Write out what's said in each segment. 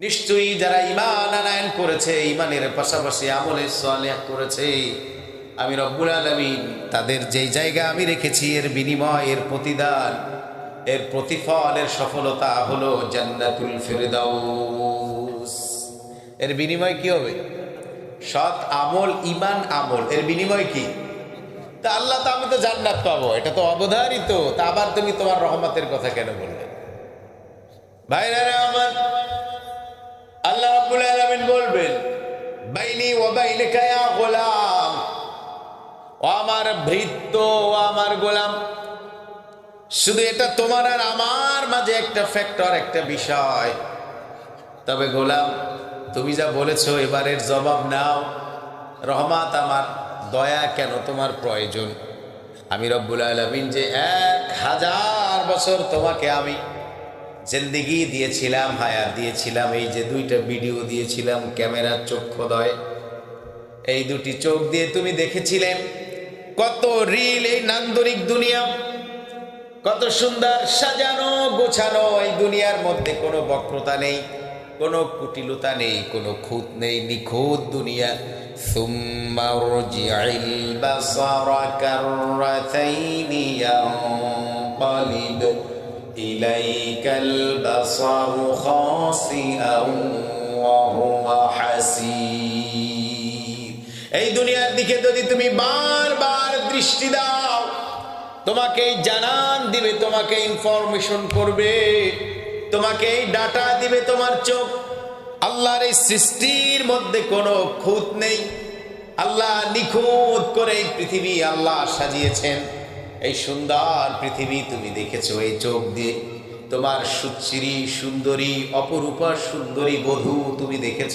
নিশ্চয়ই যারা ইমান আনায়ন করেছে ইমানের পাশাপাশি আমলে সালেহ করেছে। আমি রব্বুল আলমিন, তাদের যেই জায়গা আমি রেখেছি, এর বিনিময়, এর প্রতিদান, এর প্রতিফল, এর সফলতা হলো জান্নাতুল ফেরদাউস। এর বিনিময় কি হবে? সৎ আমল ইমান আমল, এর বিনিময় কি? তা আল্লাহ তো, আমি তো জান্নাত পাবো, এটা তো অবধারিত। তা আবার তুমি তোমার রহমতের কথা কেন বললে? ভাইরা আমার আল্লাহ রাব্বুল আলামিন বলবেন, বাইনি ওয়া বাইনাকা ইয়া গোলাম, ও আমার ভৃত্য, ও আমার গোলাম, শুধু এটা তোমার আর আমার মাঝে একটা ফ্যাক্টর একটা বিষয়। তবে গোলাম, তুমি যা বলেছ, এবারের জবাব নাও। রহমাত আমার, দয়া কেন তোমার প্রয়োজন? আমি রব্বুল আলমিন যে এক হাজার বছর তোমাকে আমি জিন্দিগি দিয়েছিলাম হায়াত দিয়েছিলাম এই যে দুইটা ভিডিও দিয়েছিলাম ক্যামেরার চক্ষুদয় এই দুটি চোখ দিয়ে তুমি দেখেছিলে কত রিল এই নান্দনিক দুনিয়া কত সুন্দর সাজানো গোছানো এই দুনিয়ার মধ্যে কোনো বক্রতা নেই কোনো কুটিলতা নেই কোনো খুঁত নেই নিখুঁত দুনিয়া ثم ارجع البصر كرتين ينقلب إليك البصر خاسئا وهو حسير এই দুনিয়ার দিকে যদি তুমি বারবার দৃষ্টি দাও তোমাকে এই জানান দিবে তোমাকে ইনফরমেশন করবে তোমাকে এই ডাটা দিবে তোমার চোখ আল্লাহর এই সৃষ্টির মধ্যে কোনো খুঁত নেই আল্লাহ নিখুঁত করে এই পৃথিবী আল্লাহ সাজিয়েছেন এই সুন্দর পৃথিবী তুমি দেখেছ, এই চোখ দিয়ে। তোমার সুচিরি, সুন্দরী, অপরূপা, সুন্দরী বধূ তুমি দেখেছ।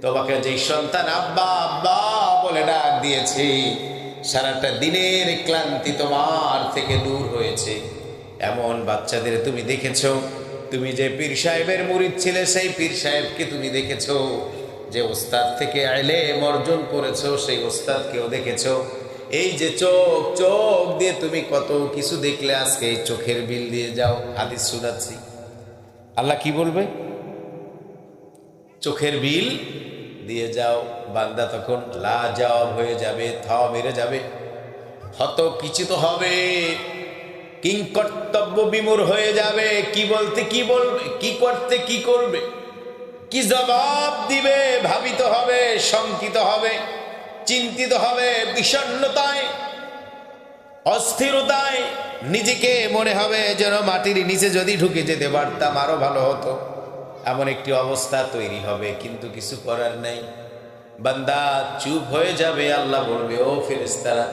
তোমাকে যে সন্তান আব্বা আব্বা বলে ডাক দিয়েছে, সারাটা দিনের ক্লান্তি তোমার থেকে দূর হয়েছে। এমন বাচ্চাদের তুমি দেখেছ, তুমি যে পীর সাহেবের মুরিদ ছিলে, সেই পীর সাহেবকে তুমি দেখেছ। যে ওস্তাদ থেকে আইলে অর্জন করেছ, সেই ওস্তাদকেও দেখেছ। এই যে চোখ চোখ দিয়ে তুমি কত কিছু দেখলে আজকে এই চোখের বিল দিয়ে যাও, হাদিস শোনাচ্ছি। আল্লাহ কি বলবে? চোখের বিল দিয়ে যাও, বান্দা তখন লা জবাব হয়ে যাবে থ মেরে যাবে। হত কিছু তো হবে, কিং কর্তব্য বিমূর হয়ে যাবে, কি বলতে কি বলবে, কি করতে কি করবে, কি জবাব দিবে, ভাবিত হবে, শঙ্কিত হবে। চিন্তিত হবে, বিষণ্ণতায়, অস্থিরতায় নিজেকে মনে হবে যেন মাটির নিচে যদি ঢুকে যেতে পারতাম আরও ভালো হতো। এমন একটি অবস্থা তৈরি হবে, কিন্তু কিছু করার নেই। বান্দা চুপ হয়ে যাবে, আল্লাহ বলবে, ও ফেরেস্তারা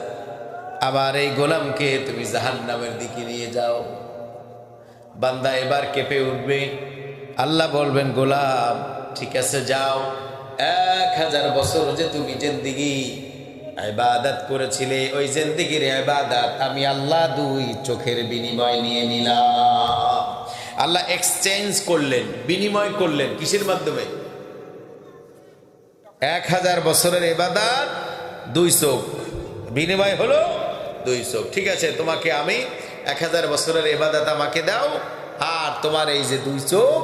আবার এই গোলামকে তুমি জাহান নামের দিকে নিয়ে যাও। বান্দা এবার কেঁপে উঠবে, আল্লাহ বলবেন, গোলাম, ঠিক আছে, যাও। হাজার বছর যে তুমি জেন্দিগি ইবাদত করেছিলে, ওই জেন্দিগির ইবাদত আমি আল্লাহ দুই চোখের বিনিময় নিয়ে নিলাম। আল্লাহ এক্সচেঞ্জ করলেন, বিনিময় করলেন, কিসের মাধ্যমে? এক হাজার বছরের এবাদাত দুই চোখ। বিনিময় হলো দুই চোখ। ঠিক আছে, তোমাকে আমি এক হাজার বছরের এবাদাত আমাকে দাও, আর তোমার এই যে দুই চোখ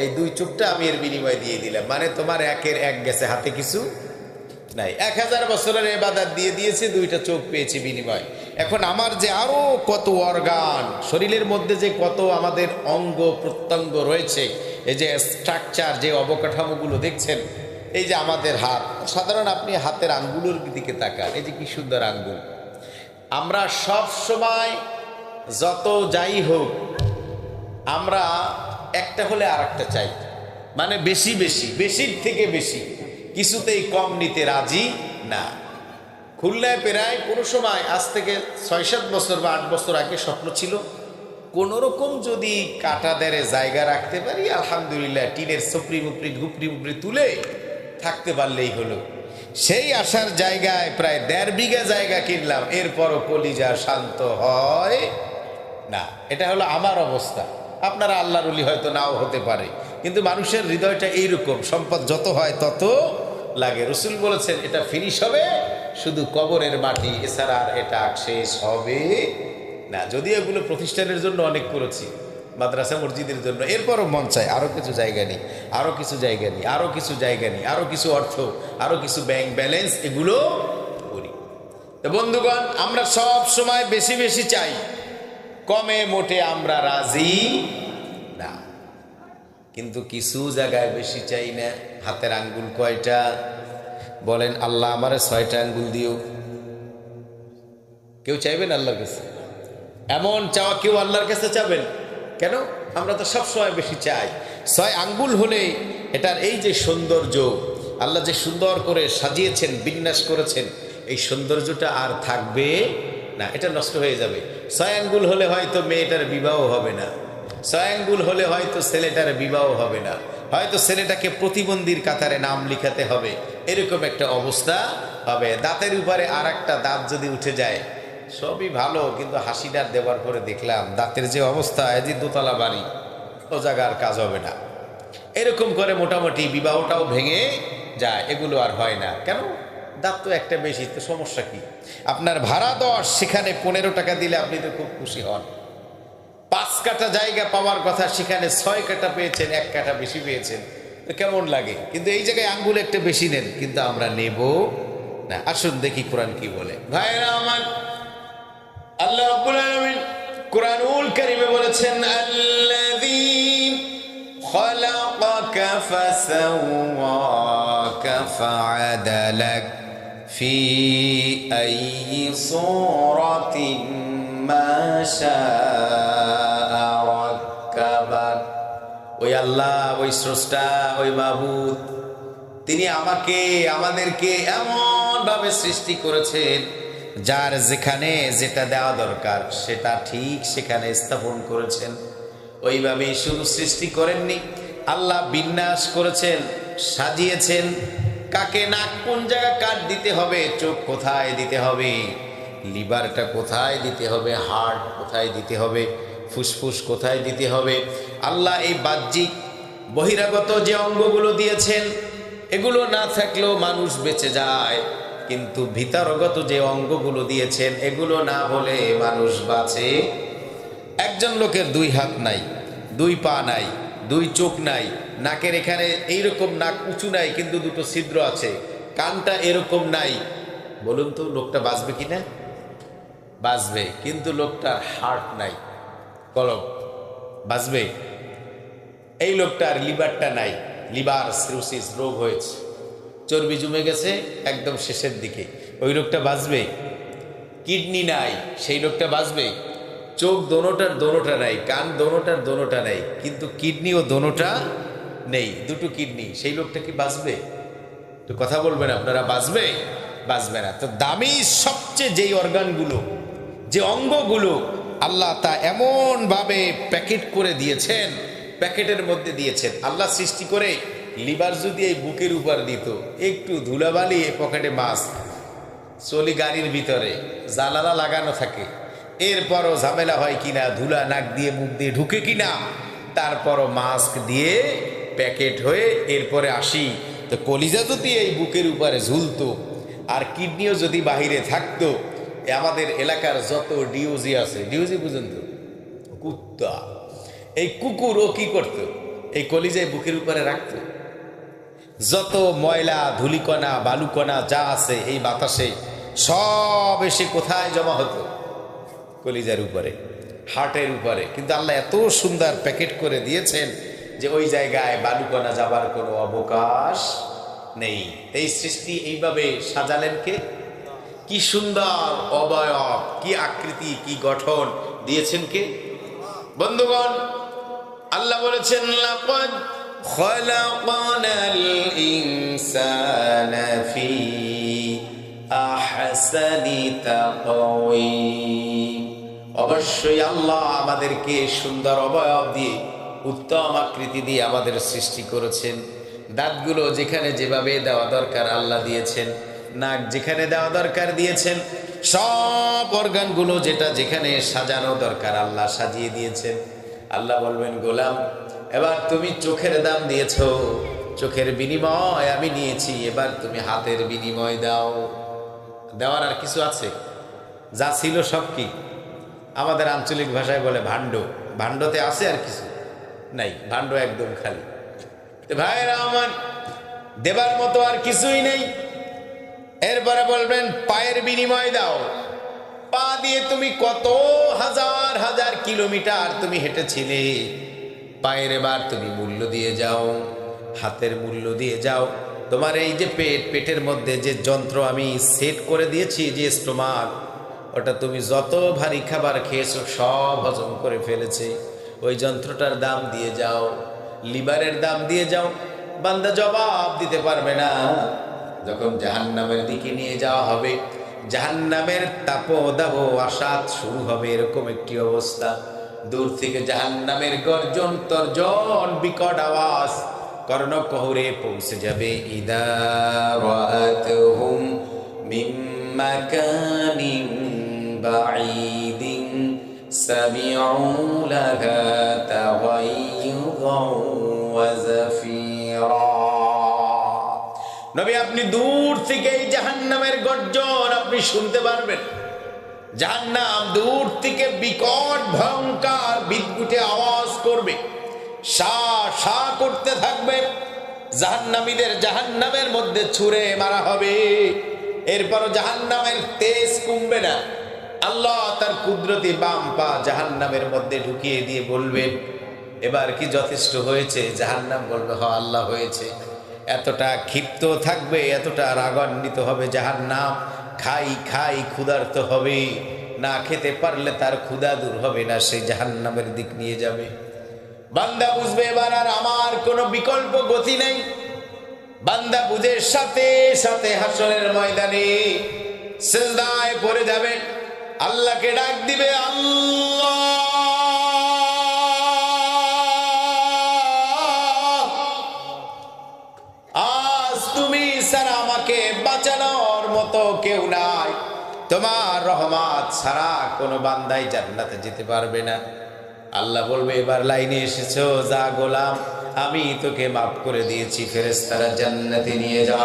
এই দুই চোখটা আমি এর বিনিময় দিয়ে দিলাম। মানে তোমার একের এক গেছে, হাতে কিছু নাই। এক হাজার বছরের এবাদাত দিয়ে দিয়েছে, দুইটা চোখ পেয়েছি বিনিময়। এখন আমার যে আরও কত অর্গান, শরীরের মধ্যে যে কত আমাদের অঙ্গ প্রত্যঙ্গ রয়েছে, এই যে স্ট্রাকচার যে অবকাঠামোগুলো দেখছেন, এই যে আমাদের হাত। সাধারণ আপনি হাতের আঙ্গুলের দিকে তাকান, এই যে কি সুন্দর আঙ্গুল। আমরা সব সময় যত যাই হোক, আমরা একটা হলে আর একটা চাই। মানে বেশি বেশি, বেশির থেকে বেশি। কিছুতেই কম নিতে রাজি না। খুলনায় প্রায় কোনো সময় আজ থেকে ছয় সাত বছর বা আট বছর আগে স্বপ্ন ছিল কোনো রকম যদি কাটা দেড়ে জায়গা রাখতে পারি, আলহামদুলিল্লাহ টিনের সপরি মুপরি গুপরি মুপরি তুলে থাকতে পারলেই হলো। সেই আসার জায়গায় প্রায় দেড় বিঘা জায়গা কিনলাম, এরপরও কলিজা শান্ত হয় না। এটা হলো আমার অবস্থা। আপনারা আল্লাহর উলি হয়তো নাও হতে পারে। কিন্তু মানুষের হৃদয়টা এইরকম, সম্পদ যত হয় তত লাগে। রসুল বলেছেন, এটা ফিনিশ হবে, শুধু কবরের মাটি এছাড়া আর এটা শেষ হবে না। যদিও এগুলো প্রতিষ্ঠানের জন্য অনেক করেছি, মাদ্রাসা মসজিদের জন্য। এরপরও মন চায় আরও কিছু জায়গা নেই আরও কিছু জায়গা নেই আরও কিছু জায়গা নেই আরও কিছু অর্থ আরও কিছু ব্যাংক ব্যালেন্স এগুলো করি। তো বন্ধুগণ, আমরা সব সময় বেশি বেশি চাই। কমে মোটে আমরা রাজি না। কিন্তু কিছু জায়গায় বেশি চাই না। হাতের আঙ্গুল কয়টা? বলেন, আল্লাহ আমারে ছয়টা আঙ্গুল দিও। কেউ চাইবেন আল্লাহর কাছে? এমন চাওয়া কেউ আল্লাহর কাছে চাবেন? কেন? আমরা তো সবসময় বেশি চাই। ছয় আঙ্গুল হলে এটার এই যে সৌন্দর্য, আল্লাহ যে সুন্দর করে সাজিয়েছেন, বিন্যাস করেছেন, এই সৌন্দর্যটা আর থাকবে না, এটা নষ্ট হয়ে যাবে। ছয় আঙ্গুল হলে হয়তো মেয়েটার বিবাহ হবে না। ছয় আঙ্গুল হলে হয়তো ছেলেটার বিবাহ হবে না। হয়তো ছেলেটাকে প্রতিবন্ধীর কাতারে নাম লিখাতে হবে। এরকম একটা অবস্থা হবে। দাঁতের উপরে আর একটা দাঁত যদি উঠে যায়, সবই ভালো, কিন্তু হাসিটার দেওয়ার পরে দেখলাম, দাঁতের যে অবস্থা এদি দোতলা বাড়ি, ও জায়গার কাজ হবে না। এরকম করে মোটামুটি বিবাহটাও ভেঙে যায়, এগুলো আর হয় না। কেন? দাঁত তো একটা বেশি, তো সমস্যা কি? আপনার ভাড়া দশ সেখানে পনেরো টাকা দিলে আপনি তো খুব খুশি হন। পাঁচ কাটা জায়গা পাওয়ার কথা সেখানে ছয় কাটা পেয়েছেন, এক কাটা বেশি পেয়েছেন। কেমন লাগে? কিন্তু এই জায়গায় আঙ্গুল একটা বেশি নেন, কিন্তু আমরা নেব না। আসুন দেখি কোরআন কি বলে। ভাইরা আমার, আল্লাহ রাব্বুল আলামিন কোরআনুল কারীমে বলেছেন, আল্লাযী খলাকাকা ফাসাওয়াকা ফাআদালাক ফি আইয়ি সূরাতিন মা শাআ রাক্কাবাক ওই আল্লাহ, ওই স্রষ্টা, ওই মাবুদ, তিনি আমাকে, আমাদেরকে এমন ভাবে সৃষ্টি করেছেন, যার যেখানে যেটা দেওয়া দরকার, সেটা ঠিক সেখানে স্থাপন করেছেন। ওইভাবে শুধু সৃষ্টি করেননি, আল্লাহ বিন্যাস করেছেন, সাজিয়েছেন কাকে নাক কোন জায়গা কাট দিতে হবে? চোখ কোথায় দিতে হবে? লিভারটা কোথায় দিতে হবে? হার্ট কোথায় দিতে হবে? ফুসফুস কোথায় দিতে হবে? আল্লাহ এই বাহ্যিক বহিরাগত যে অঙ্গগুলো দিয়েছেন, এগুলো না থাকলেও মানুষ বেঁচে যায়। কিন্তু ভিতরগত যে অঙ্গগুলো দিয়েছেন, এগুলো না হলে মানুষ বাঁচে। একজন লোকের দুই হাত নাই, দুই পা নাই। দুই চোখ নাই, নাকের এখানে এইরকম নাক উঁচু নাই, কিন্তু দুটো ছিদ্র আছে। কানটা এরকম নাই। বলুন তো, লোকটা বাঁচবে কি না? বাঁচবে কিন্তু লোকটার হার্ট নাই। কলম বাঁচবে এই লোকটার লিভারটা নাই। লিভার সিরোসিস রোগ হয়েছে। চর্বি জমে গেছে একদম শেষের দিকে। ওই লোকটা বাঁচবে কিডনি নাই, সেই লোকটা বাঁচবে চোখ দোনোটার দোনোটা নাই, কান দোনোটার দোনোটা নাই, কিন্তু কিডনি ও দোনোটা নেই, দুটো কিডনি, সেই লোকটা কি বাঁচবে? তো কথা বলবেন আপনারা, বাঁচবে? বাঁচবে না। তো দামি সবচেয়ে যেই অর্গানগুলো যে অঙ্গগুলো আল্লাহ তা এমনভাবে প্যাকেট করে দিয়েছেন, প্যাকেটের মধ্যে দিয়েছেন, আল্লাহ সৃষ্টি করে লিভার যদি এই বুকের উপর দিত, একটু ধুলাবালি এ পকেটে মাছ, চলি গাড়ির ভিতরে জানালা লাগানো থাকে। এরপরও ঝামেলা হয় কিনা, ধুলা নাক দিয়ে মুখ দিয়ে ঢুকে কিনা, তারপরও মাস্ক দিয়ে প্যাকেট হয়ে এরপরে আসি। তো কলিজা যদি এই বুকের উপরে ঝুলতো, আর কিডনিও যদি বাহিরে থাকতো আমাদের এলাকার যত ডিওজি আছে ডিওজি পর্যন্ত, কুত্তা, এই কুকুর ও কি করতো? এই কলিজায় বুকের উপরে রাখত। যত ময়লা, ধুলিকণা, বালুকণা যা আছে, এই বাতাসে সব এসে কোথায় জমা হতো? কলিজার উপরে হার্টের উপরে। কিন্তু আল্লাহ এত সুন্দর প্যাকেট করে দিয়েছেন যে ওই জায়গায় বালুকণা যাবার কোনো অবকাশ নেই। এই সৃষ্টি এইভাবে সাজালেন কে? কি সুন্দর অবয়ব, কি আকৃতি, কি গঠন দিয়েছেন কে? বন্ধুগণ, আল্লাহ বলেছেন ফি আহসানি তাকওয়িম। অবশ্যই আল্লাহ আমাদেরকে সুন্দর অবয়ব দিয়ে উত্তম আকৃতি দিয়ে আমাদের সৃষ্টি করেছেন। দাঁতগুলো যেখানে যেভাবে দেওয়া দরকার আল্লাহ দিয়েছেন, নাক যেখানে দেওয়া দরকার দিয়েছেন, সব অর্গানগুলো যেটা যেখানে সাজানো দরকার আল্লাহ সাজিয়ে দিয়েছেন। আল্লাহ বলবেন, গোলাম, এবার তুমি চোখের দাম দিয়েছ, চোখের বিনিময় আমি নিয়েছি, এবার তুমি হাতের বিনিময় দাও। দেওয়ার আর কিছু আছে? যা ছিল সব কি? আমাদের আঞ্চলিক ভাষায় বলে ভাণ্ড। ভাণ্ডতে আছে আর কিছু? নাই, ভাণ্ড একদম খালি। ভাইরা আমার, দেবার মতো আর কিছুই নেই। এরপরে বলবেন, পায়ের বিনিময় দাও। পা দিয়ে তুমি কত হাজার হাজার কিলোমিটার তুমি হেঁটেছিলে। পায়ের এবার তুমি মূল্য দিয়ে যাও, হাতের মূল্য দিয়ে যাও। তোমার এই যে পেট, পেটের মধ্যে যে যন্ত্র আমি সেট করে দিয়েছি, যে স্টোমাক ওটা তুমি যত ভারী খাবার খেয়েছো, সব হজম করে ফেলেছে। ওই যন্ত্রটার দাম দিয়ে যাও লিভারের দাম দিয়ে যাও, বান্দা জবাব দিতে পারবে না। যখন জাহান্নামের দিকে নিয়ে যাওয়া হবে, জাহান্নামের তাপ দাব আসাদ শুরু হবে, এরকম একটি অবস্থা। দূর থেকে জাহান্নামের গর্জন, তর্জন, বিকট আওয়াজ কর্ণ কহরে পৌঁছে যাবে। ইদা রাআতহুম সামিউ লাহা তাগাইয়ুযান ওয়া জাফীরা নবী, আপনি দূর থেকে এই জাহান্নামের গর্জন আপনি শুনতে পারবেন। জাহান্নাম দূর থেকে বিকট, ভয়ঙ্কর বিদ্যুটে আওয়াজ করবে। সা সা করতে থাকবে। জাহান্নামীদের জাহান্নামের মধ্যে ছুঁড়ে মারা হবে। এরপর জাহান্নামের তেজ কমবে না। আল্লাহ তার কুদরতি বাম পা জাহান্নামের মধ্যে ঢুকিয়ে দিয়ে বলবেন এবার কি যথেষ্ট হয়েছে? জাহান্নাম বলবে হ আল্লাহ হয়েছে। এতটা ক্ষিপ্ত থাকবে, এতটা রাগান্বিত হবে যাহার নাম খাই খাই, ক্ষুধার্ত হবে। না খেতে পারলে তার ক্ষুধা দূর হবে না সেই জাহান নামের দিক নিয়ে যাবে। বান্দা বুঝবে, এবার আর আমার কোনো বিকল্প গতি নেই। বান্দা বুঝে সাথে সাথে হাসনের ময়দানে সেজদায় পড়ে যাবে। আল্লাহকে ডাক দিবে আজ তুমি ছাড়া আমাকে বাঁচানোর মতো কেউ নাই। তোমার রহমত ছাড়া কোনো বান্দাই জান্নাতে যেতে পারবে না। আল্লাহ বলবে, এবার লাইনে এসেছ, যা গোলাম, আমি তোকে মাফ করে দিয়েছি ফেরেস্তারা জান্নাতে নিয়ে যা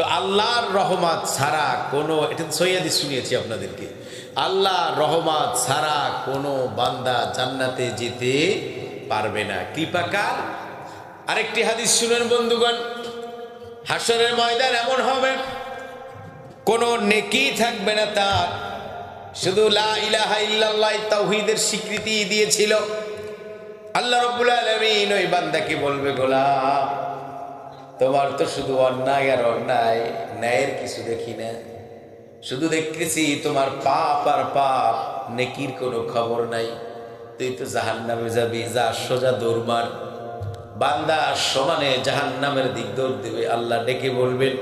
তো আল্লাহর রহমত ছাড়া কোনো, এটা সৈয়াদি শুনিয়েছি আপনাদেরকে। আল্লাহ রহমত ছাড়া কোনো বান্দা জান্নাতে যেতে পারবে না। কৃপাকার আরেকটি হাদিস শুনেন বন্ধুগণ হাসরের ময়দান এমন হবে, কোনো নেকি থাকবে না তার। শুধু লা ইলাহা ইল্লাল্লাহ তাওহীদের স্বীকৃতি দিয়েছিল। আল্লাহ রাব্বুল আলামিন ওই বান্দাকে বলবে, গোলাম তোমার তো শুধু অন্যায় আর অন্যায়, ন্যায়ের কিছু দেখি না। শুধু দেখতেছি তোমার পাপ আর পাপ, নেকির কোনো খবর নাই। তুই তো জাহান্নামে যাবি, যা সোজা দৌড়মার বান্দা সমানে জাহান্নামের দিক দৌড় দেবে, আল্লাহ ডেকে বলবেন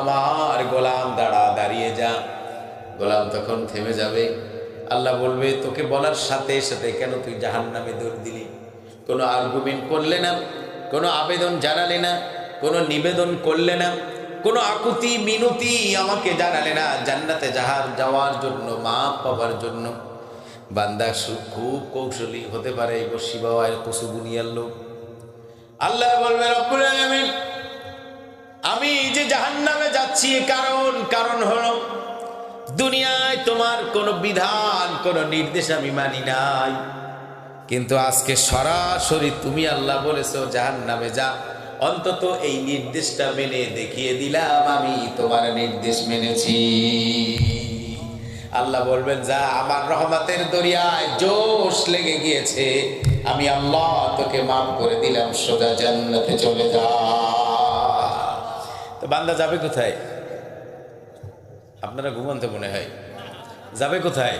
আমার গোলাম, দাঁড়া, দাঁড়িয়ে যা। গোলাম তখন থেমে যাবে। আল্লাহ বলবে, তোকে বলার সাথে সাথে কেন তুই জাহান্নামে দৌড় দিলি? কোনো আর্গুমেন্ট করলে না, কোনো আবেদন জানালে না, কোনো নিবেদন করলে না, কোনো আকুতি মিনতি আমাকে জানালে না, জান্নাতে যাহার যাওয়ার জন্য, মাপ পাওয়ার জন্য। বান্দা খুব কৌশলী হতে পারে বসি বাবার কসু বুনিয়ার লোক। আল্লাহ বলবে আলামিন, আমি যে জাহান্নামে যাচ্ছি কারণ কারণ হলো, দুনিয়ায় তোমার কোনো বিধান, কোনো নির্দেশ আমি মানি নাই। কিন্তু আজকে সরাসরি তুমি আল্লাহ বলেছ জাহান নামে যা। অন্তত এই নির্দেশটা মেনে দেখিয়ে দিলাম, আমি তোমার নির্দেশ মেনেছি। আল্লাহ বলবেন, যা আমার রহমতের দরিয়ায় জোশ লেগে গিয়েছে, আমি আল্লাহ তোকে মাফ করে দিলাম, সোজা জান্নাতে চলে যা। তো বান্দা যাবে কোথায়? আপনারা ঘুমন্ত মনে হয়। যাবে কোথায়?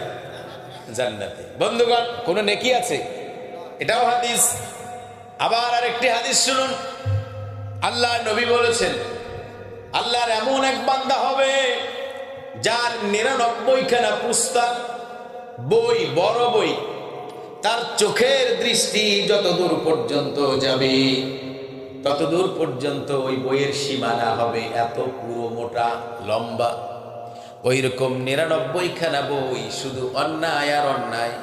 জান্নাতে। বন্ধুগণ, কোনো নেকি আছে? এটাও হাদিস। আবার আরেকটি হাদিস শুনুন। আল্লাহ নবী বলেছেন, আল্লাহর এমন এক বান্দা হবে যার নিরানব্বইখানা পুস্তক বই, বড় বই, তার চোখের দৃষ্টি যত দূর পর্যন্ত যাবে তত দূর পর্যন্ত ওই বইয়ের সীমানা হবে এত পুরো মোটা, লম্বা। ওই রকম নিরানব্বইখানা বই শুধু অন্যায় আর অন্যায়।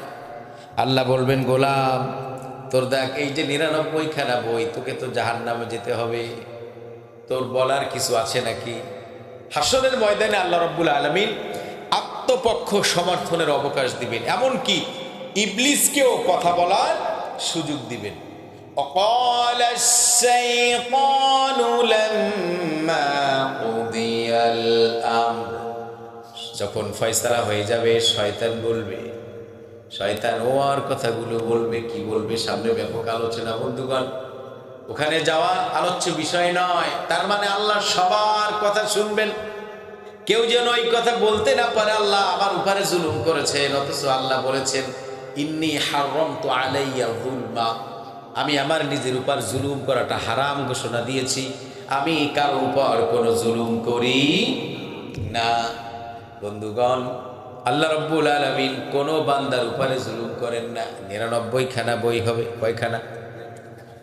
আল্লাহ বলবেন, গোলাম তোর দেখ, এই যে নিরানব্বই খানা বই, তোকে তো জাহার নামে যেতে হবে। তোর বলার কিছু আছে নাকি? হাসনের ময়দানে আল্লাহ রব্বুল আলমিন আত্মপক্ষ সমর্থনের অবকাশ দিবেন। এমনকি ইবলিসকেও কথা বলার সুযোগ দিবেন। অকল যখন ফয়সালা হয়ে যাবে, শয়তান বলবে শয়তান ও আর কথাগুলো বলবে, কি বলবে, সামনে ব্যাপক আলোচনা। বন্ধুগণ, ওখানে যাওয়া আলোচ্য বিষয় নয়। তার মানে আল্লাহ সবার কথা শুনবেন। কেউ যেন ওই কথা বলতে না পারে, আল্লাহ আমার উপরে জুলুম করেছেন, অথচ আল্লাহ বলেছেন, ইন্নি হারম তো আলাইয়া জুলমা আমি আমার নিজের উপর জুলুম করাটা হারাম ঘোষণা দিয়েছি। আমি কারও উপর কোনো জুলুম করি না। বন্ধুগণ আল্লাহ রব্বুল আলমিন কোনো বান্দার উপরে জুলুম করেন না। নিরানব্বই খানা বই হবে। কয়খানা?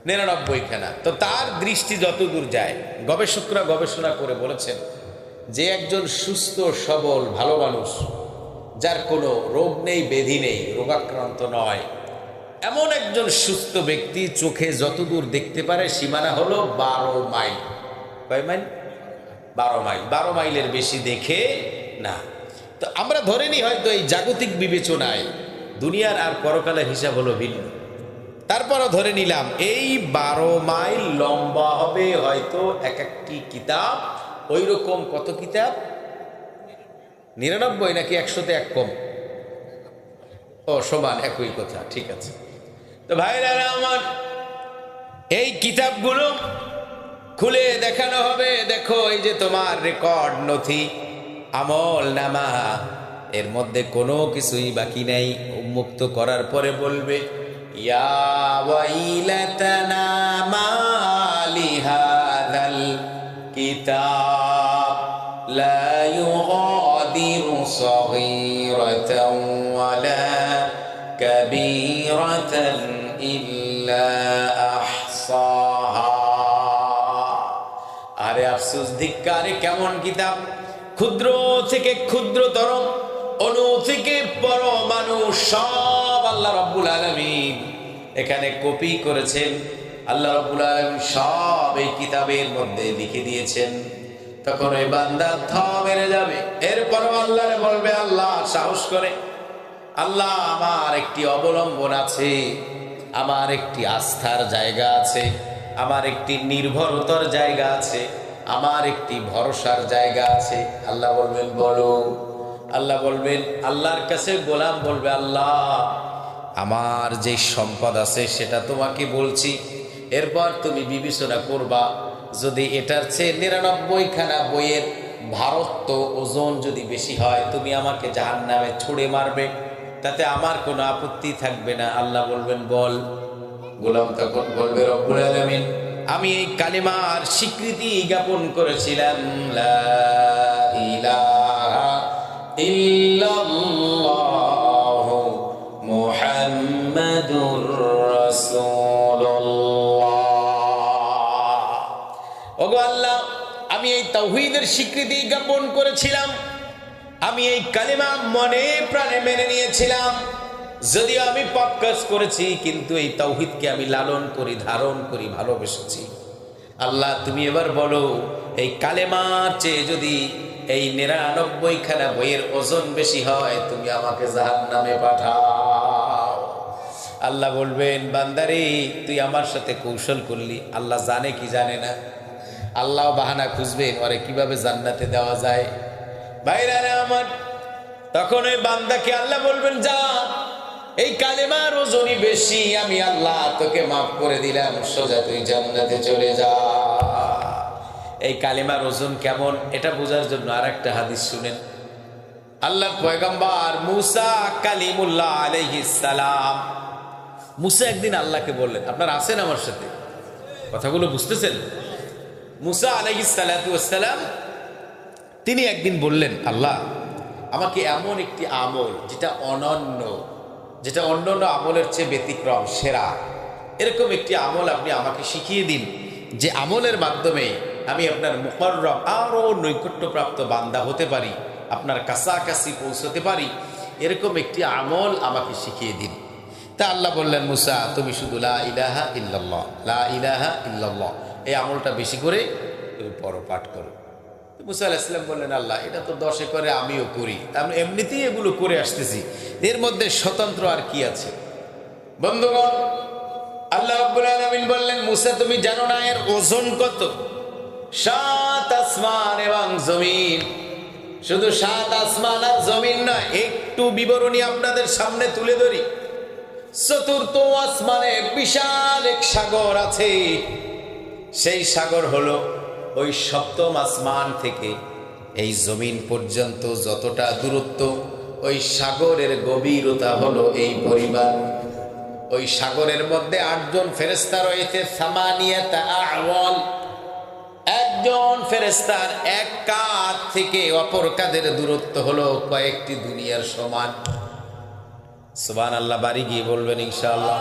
নিরানব্বই খানা তো তার দৃষ্টি যতদূর যায়, গবেষকরা গবেষণা করে বলেছেন যে একজন সুস্থ, সবল, ভালো মানুষ যার কোনো রোগ নেই, বেধি নেই, রোগাক্রান্ত নয়, এমন একজন সুস্থ ব্যক্তি চোখে যতদূর দেখতে পারে, সীমানা হলো বারো মাইল। কয় মাইল? বারো মাইল। বারো মাইলের বেশি দেখে না। তো আমরা ধরে নিই হয়তো এই জাগতিক বিবেচনায় দুনিয়ার আর পরকালের হিসাব হলো ভিন্ন। তারপরও ধরে নিলাম, এই বারো মাইল লম্বা হবে হয়তো এক একটি কিতাব। ওই রকম কত কিতাব? নিরানব্বই নাকি একশোতে এক কম? ও, সমান, একই কথা, ঠিক আছে। তো ভাইরা আমার, এই কিতাবগুলো খুলে দেখানো হবে। দেখো, এই যে তোমার রেকর্ড নথি। আমল নামা। এর মধ্যে কোনো কিছুই বাকি নেই। উন্মুক্ত করার পরে বলবে কিতাব, লা ইউগাদিরু ইল্লা আরে আফসোস, ধিক্কারে কেমন কিতাব? ক্ষুদ্র থেকে ক্ষুদ্রতর অনু থেকে মানুষ সব আল্লাহ রব্বুল আলমিন এখানে কপি করেছেন। আল্লাহ রব্বুল আলমিন সব এই কিতাবের মধ্যে লিখে দিয়েছেন। তখন ওই বান্দা থ মেরে যাবে। এরপরও আল্লাহ বলবে, আল্লাহ, সাহস করে। আল্লাহ, আমার একটি অবলম্বন আছে। আমার একটি আস্থার জায়গা আছে। আমার একটি নির্ভরতার জায়গা আছে। আমার একটি ভরসার জায়গা আছে। আল্লাহ বলবেন, বলো। আল্লাহ বলবেন, আল্লাহর কাছে গোলাম বলবে আল্লাহ। আমার যে সম্পদ আছে সেটা তোমাকে বলছি। এরপর তুমি বিবেচনা করবা, যদি এটার চেয়ে নিরানব্বই খানা বইয়ের ভারত্ব ওজন যদি বেশি হয়, তুমি আমাকে জাহান নামে ছুড়ে মারবে। তাতে আমার কোনো আপত্তি থাকবে না। আল্লাহ বলবেন, বল। গোলাম তখন বলবে, রব্বুল আলামিন আমি এই কালিমার স্বীকৃতি জ্ঞাপন করেছিলাম মুহাম্মাদুর ওগো আল্লাহ, আমি এই তাওহীদের স্বীকৃতি জ্ঞাপন করেছিলাম, আমি এই কালিমা মনে প্রাণে মেনে নিয়েছিলাম। যদিও আমি পাপ কাজ করেছি, কিন্তু এই তৌহিদকে আমি লালন করি, ধারণ করি, ভালোবেসেছি। আল্লাহ, তুমি এবার বলো, এই কালেমার চেয়ে যদি এই নিরানব্বই খানা বইয়ের ওজন বেশি হয়, তুমি আমাকে জাহান নামে পাঠাও। আল্লাহ বলবেন, বান্দারি, তুই আমার সাথে কৌশল করলি। আল্লাহ জানে কি জানে না। আল্লাহ বাহানা খুঁজবে ওরে কীভাবে জান্নাতে দেওয়া যায়। বাইরে আমার, তখন ওই বান্দাকে আল্লাহ বলবেন, যা। এই কালেমার ওজনই বেশি, আমি আল্লাহ তোকে মাফ করে দিলাম, সোজা তুই জান্নাতে চলে যা। এই কালেমার ওজন কেমন, এটা বোঝার জন্য আর একটা হাদিস শুনেন। আল্লাহ পয়গম্বর মুসা কালিমুল্লাহ আলাইহিস সালাম, মুসা একদিন আল্লাহকে বললেন, আপনার আছেন আমার সাথে? কথাগুলো বুঝতেছেন? মুসা ওয়াসসালাম, তিনি একদিন বললেন, আল্লাহ, আমাকে এমন একটি আমল, যেটা অনন্য যেটা অন্য অন্য আমলের চেয়ে ব্যতিক্রম, সেরা। এরকম একটি আমল আপনি আমাকে শিখিয়ে দিন, যে আমলের মাধ্যমে আমি আপনার মুকররম আরও নৈকট্যপ্রাপ্ত বান্দা হতে পারি, আপনার কাছাকাছি পৌঁছতে পারি, এরকম একটি আমল আমাকে শিখিয়ে দিন। তা আল্লাহ বললেন, মুসা, তুমি শুধু লা ইলাহা ইল্লাল্লাহ, লা ইলাহা ইল্লাল্লাহ। এই আমলটা বেশি করে তুমি পর পাঠ করো। মুসা আলাহিসাল্লাম বললেন, আল্লাহ, এটা তো দশে করে আমিও করি। আমি এমনিতেই এগুলো করে আসতেছি। এর মধ্যে স্বতন্ত্র আর কি আছে? বন্ধুগণ, আল্লাহ রাব্বুল আলামিন বললেন, মুসা, তুমি জানো না এর ওজন কত? সাত আসমান এবং জমিন। শুধু সাত আসমান আর জমিন না একটু বিবরণী আপনাদের সামনে তুলে ধরি। চতুর্থ আসমানে বিশাল এক সাগর আছে। সেই সাগর হলো ওই সপ্তম আসমান থেকে এই জমিন পর্যন্ত যতটা দূরত্ব, ওই সাগরের গভীরতা হলো এই পরিমাণ। ওই সাগরের মধ্যে আটজন ফেরেস্তা রয়েছে, সামানিয়াতা একজন ফেরেস্তার এক কাঁধ থেকে অপর কাঁধের দূরত্ব হলো কয়েকটি দুনিয়ার সমান। সুবান আল্লাহ বাড়ি গিয়ে বলবেন ইনশাআল্লাহ।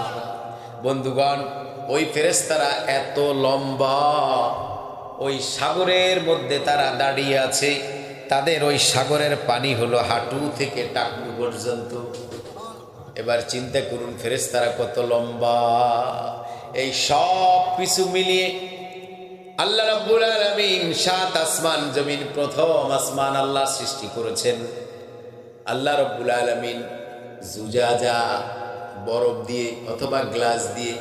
বন্ধুগণ, ওই ফেরেস্তারা এত লম্বা। ওই সাগরের মধ্যে তারা দাঁড়িয়ে আছে। তাদের ওই সাগরের পানি হলো হাঁটু থেকে টাকু পর্যন্ত। এবার চিন্তা করুন ফেরেস্তারা কত লম্বা। এই সব কিছু মিলিয়ে আল্লাহ রাব্বুল আলামিন সাত আসমান জমিন, প্রথম আসমান আল্লাহ সৃষ্টি করেছেন। আল্লাহ রব্বুল আলমিন জুজাজা, বরফ দিয়ে অথবা গ্লাস দিয়ে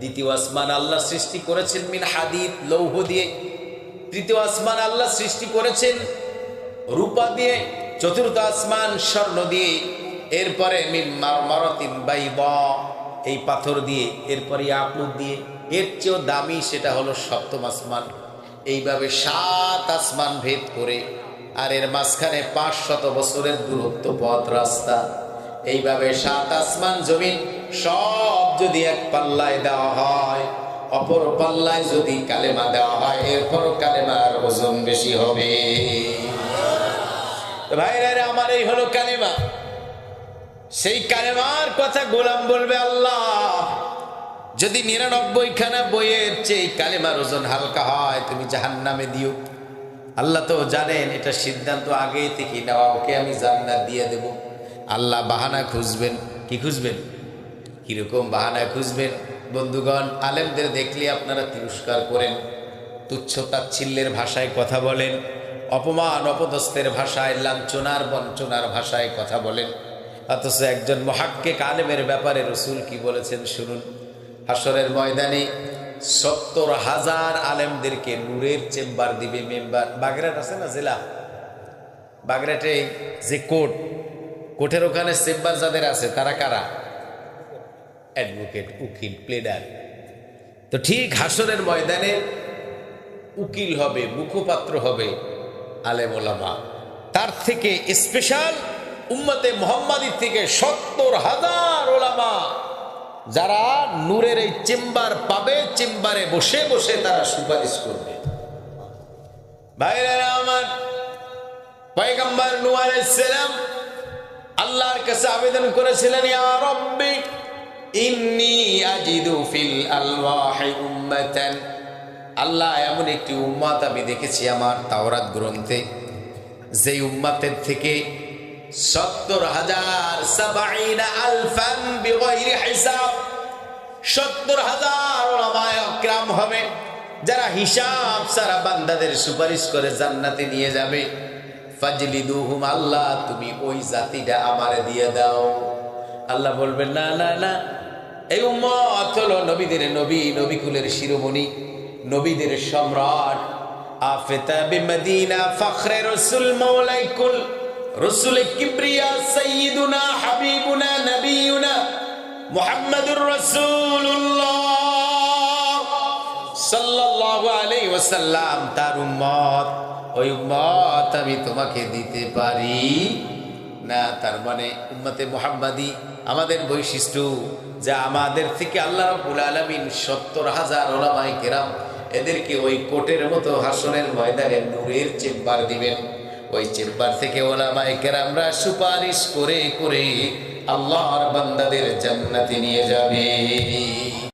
দ্বিতীয় আসমান আল্লাহ সৃষ্টি করেছেন মিন হাদিদ, লৌহ দিয়ে। তৃতীয় আসমান আল্লাহ সৃষ্টি করেছেন রূপা দিয়ে, চতুর্থ আসমান স্বর্ণ দিয়ে, এরপরে মিন মারতিন বাইদ, এই পাথর দিয়ে, এরপরে আকুর দিয়ে। এর চেয়েও দামি সেটা হলো সপ্তম আসমান। এইভাবে সাত আসমান ভেদ করে, আর এর মাঝখানে পাঁচ শত বছরের দূরত্ব পথ রাস্তা। এইভাবে সাত আসমান জমিন সব যদি এক পাল্লায় দেওয়া হয়, অপর পাল্লায় যদি কালেমা দেওয়া হয়, এরপর কালেমার ওজন বেশি হবে। ভাইরা আমার এই হলো কালেমা। সেই কালেমার কথা গোলাম বলবে, আল্লাহ, যদি নিরানব্বই খানা বইয়ের চেয়ে কালেমার ওজন হালকা হয়, তুমি জাহান নামে দিও। আল্লাহ তো জানেন, এটা সিদ্ধান্ত আগে থেকে নেওয়া। ওকে আমি জান্নাত দিয়ে দেব। আল্লাহ বাহানা খুঁজবেন। কি খুঁজবেন? কীরকম বাহানা খুঁজবেন? বন্ধুগণ, আলেমদের দেখলে আপনারা তিরস্কার করেন। তুচ্ছ তাচ্ছিল্যের ভাষায় কথা বলেন। অপমান, অপদস্থের ভাষায়, লাঞ্ছনার, বঞ্চনার ভাষায় কথা বলেন। অথচ একজন মহাক্কে কালেমের ব্যাপারে রসুল কি বলেছেন শুনুন। হাসরের ময়দানে সত্তর হাজার আলেমদেরকে নূরের চেম্বার দিবে মেম্বার। বাগেরহাট আছে না জেলা? বাগেরহাটে যে কোর্ট, কোর্টের ওখানে চেম্বার যাদের আছে, তারা কারা? অ্যাডভোকেট উকিল প্লেডার তো ঠিক হাসরের ময়দানে উকিল হবে, মুখপাত্র হবে আলেম ওলামা। তার থেকে স্পেশাল উম্মতে মোহাম্মদীর থেকে সত্তর হাজার ওলামা। যারা নূরের এই চেম্বার পাবে, চেম্বারে বসে বসে তারা সুপারিশ করবে। ভাইরা আমার, পয়গম্বর সালাম আল্লাহর কাছে আবেদন করেছিলেন, ইয়া রব্বি আল্লাহ এমন একটি উম্মাত আমি দেখেছি আমার তাওরাত গ্রন্থে। যেই উম্মাতের থেকে সত্তর হাজার আলফান সত্তর হাজার একরাম হবে, যারা হিসাব সারা বান্দাদের সুপারিশ করে জান্নাতে নিয়ে যাবে। ফাজলিদুহুম আল্লাহ, তুমি ওই জাতিটা আমারে দিয়ে দাও। আল্লাহ বলবেন, না না না। এই উম্মত হলো নবীদের নবী নবীকুলের শিরোমণি, নবীদের সম্রাট। ফখরে রসুল মৌলাইকুল রসুল ওয়াসাল্লাম, তার উম্মত। ওই উম্মত আমি তোমাকে দিতে পারি। না, তার মানে উম্মতে মোহাম্মদী আমাদের বৈশিষ্ট্য যা আমাদের থেকে আল্লাহ রাব্বুল আলামিন সত্তর হাজার ওলামাই কেরাম এদেরকে ওই কোটের মতো হাসনের ময়দানে নূরের চেম্বার দিবেন। ওই চেম্বার থেকে ওলামাই কেরামরা সুপারিশ করে করে আল্লাহর বান্দাদের জান্নাতে নিয়ে যাবে।